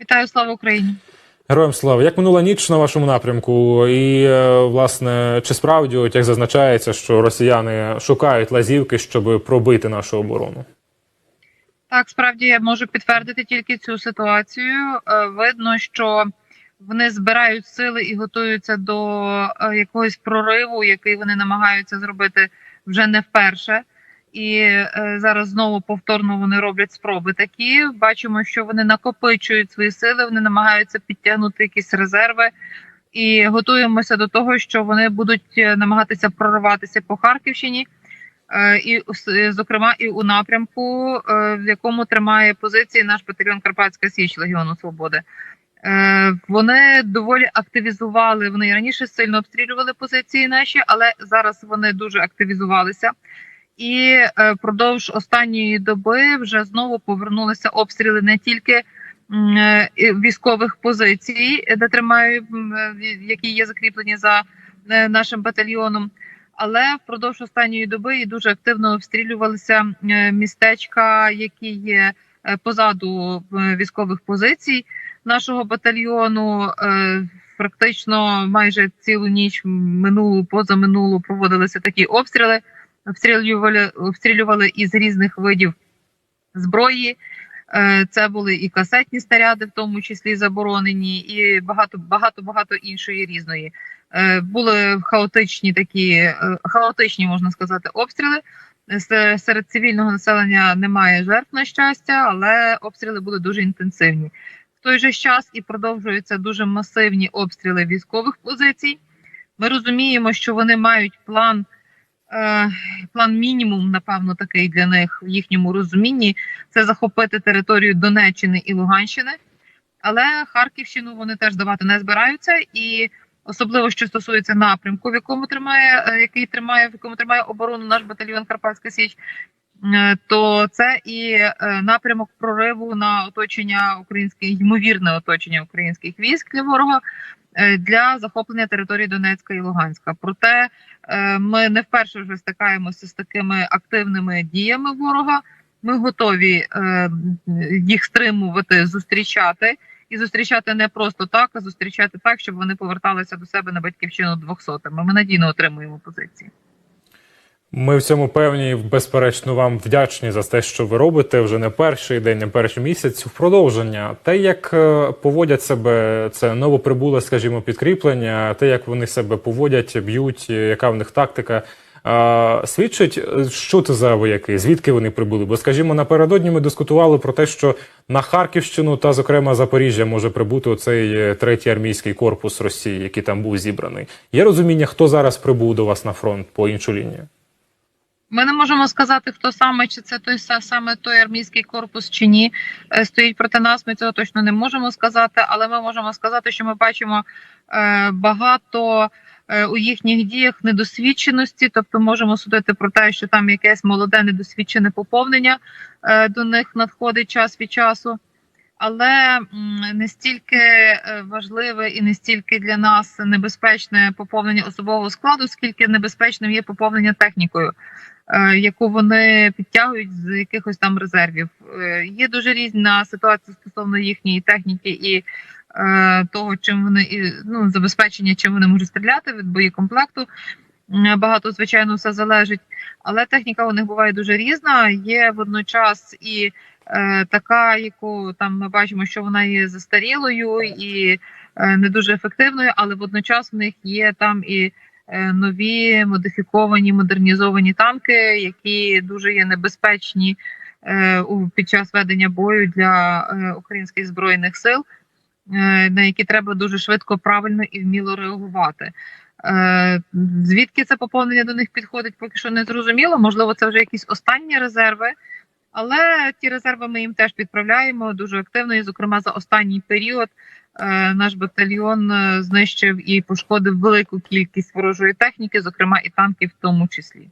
Вітаю, слава Україні! Героям слава, як минула ніч на вашому напрямку, і е, власне чи справді, от як зазначається, що росіяни шукають лазівки, щоб пробити нашу оборону? Так, справді я можу підтвердити тільки цю ситуацію. Е, Видно, що вони збирають сили і готуються до е, якогось прориву, який вони намагаються зробити вже не вперше. І е, зараз знову повторно вони роблять спроби такі. Бачимо, що вони накопичують свої сили, вони намагаються підтягнути якісь резерви. І готуємося до того, що вони будуть е, намагатися прориватися по Харківщині. Е, і зокрема і у напрямку, в якому тримає позиції наш батальйон Карпатська Січ Легіону Свободи. Вони доволі активізували. Вони раніше сильно обстрілювали позиції наші, але зараз вони дуже активізувалися. І е, впродовж останньої доби вже знову повернулися обстріли не тільки е, військових позицій, де тримає, м, е, які є закріплені за нашим батальйоном, але впродовж останньої доби і дуже активно обстрілювалися містечка, які є позаду військових позицій нашого батальйону. Практично майже цілу ніч минулу позаминулу проводилися такі обстріли. Обстрілювали, обстрілювали із різних видів зброї. Е, Це були і касетні снаряди, в тому числі заборонені, і багато багато багато іншої різної. Е, Були хаотичні такі е, хаотичні, можна сказати, обстріли. Серед цивільного населення немає жертв на щастя, але обстріли були дуже інтенсивні. В той же час і продовжуються дуже масивні обстріли військових позицій. Ми розуміємо, що вони мають план, план мінімум, напевно, такий для них в їхньому розумінні це захопити територію Донеччини і Луганщини. Але Харківщину вони теж давати не збираються, і особливо що стосується напрямку, в якому тримає, е, який тримає, в якому тримає оборону наш батальйон Карпатська Січ. Е, То це і е, напрямок прориву на оточення українських ймовірне оточення українських військ для ворога е, для захоплення території Донецька і Луганська. Проте ми не вперше вже стикаємося з такими активними діями ворога. Ми готові їх стримувати, зустрічати і зустрічати не просто так, а зустрічати так, щоб вони поверталися до себе на батьківщину двохсотими. Ми надійно отримуємо позиції. Ми в цьому певні, безперечно, вам вдячні за те, що ви робите вже не перший день, не перший місяць. В продовження те, як е, поводять себе це новоприбуле, скажімо, підкріплення, те, як вони себе поводять, б'ють, е, яка в них тактика. е, Свідчить, що це за вояки, звідки вони прибули? Бо, скажімо, напередодні ми дискутували про те, що на Харківщину та, зокрема, Запоріжжя може прибути оцей третій армійський корпус Росії, який там був зібраний. Є розуміння, хто зараз прибув до вас на фронт по іншу лінію? Ми не можемо сказати, хто саме чи це той саме той армійський корпус чи ні е, стоїть проти нас. Ми цього точно не можемо сказати, але ми можемо сказати, що ми бачимо е, багато е, у їхніх діях недосвідченості, тобто можемо судити про те, що там якесь молоде недосвідчене поповнення до них надходить час від часу. Але не стільки е, важливе і не стільки для нас небезпечне поповнення особового складу, скільки небезпечним є поповнення технікою е, яку вони підтягують з якихось там резервів. Е, Є дуже різна ситуація стосовно їхньої техніки і того, чим вони і, ну, забезпечення, чим вони можуть стріляти від боєкомплекту. Багато, звичайно, все залежить, але техніка у них буває дуже різна. Є водночас і така, яку там ми бачимо, що вона є застарілою і е, не дуже ефективною, але водночас в них є там і е, нові модифіковані модернізовані танки, які дуже є небезпечні е, під час ведення бою для е, українських збройних сил, е, на які треба дуже швидко, правильно і вміло реагувати. Е, Звідки це поповнення до них підходить, поки що не зрозуміло. Можливо, це вже якісь останні резерви. Але ті резерви ми їм теж підправляємо дуже активно. І, зокрема, за останній період е, наш батальйон е, знищив і пошкодив велику кількість ворожої техніки, зокрема і танків, в тому числі.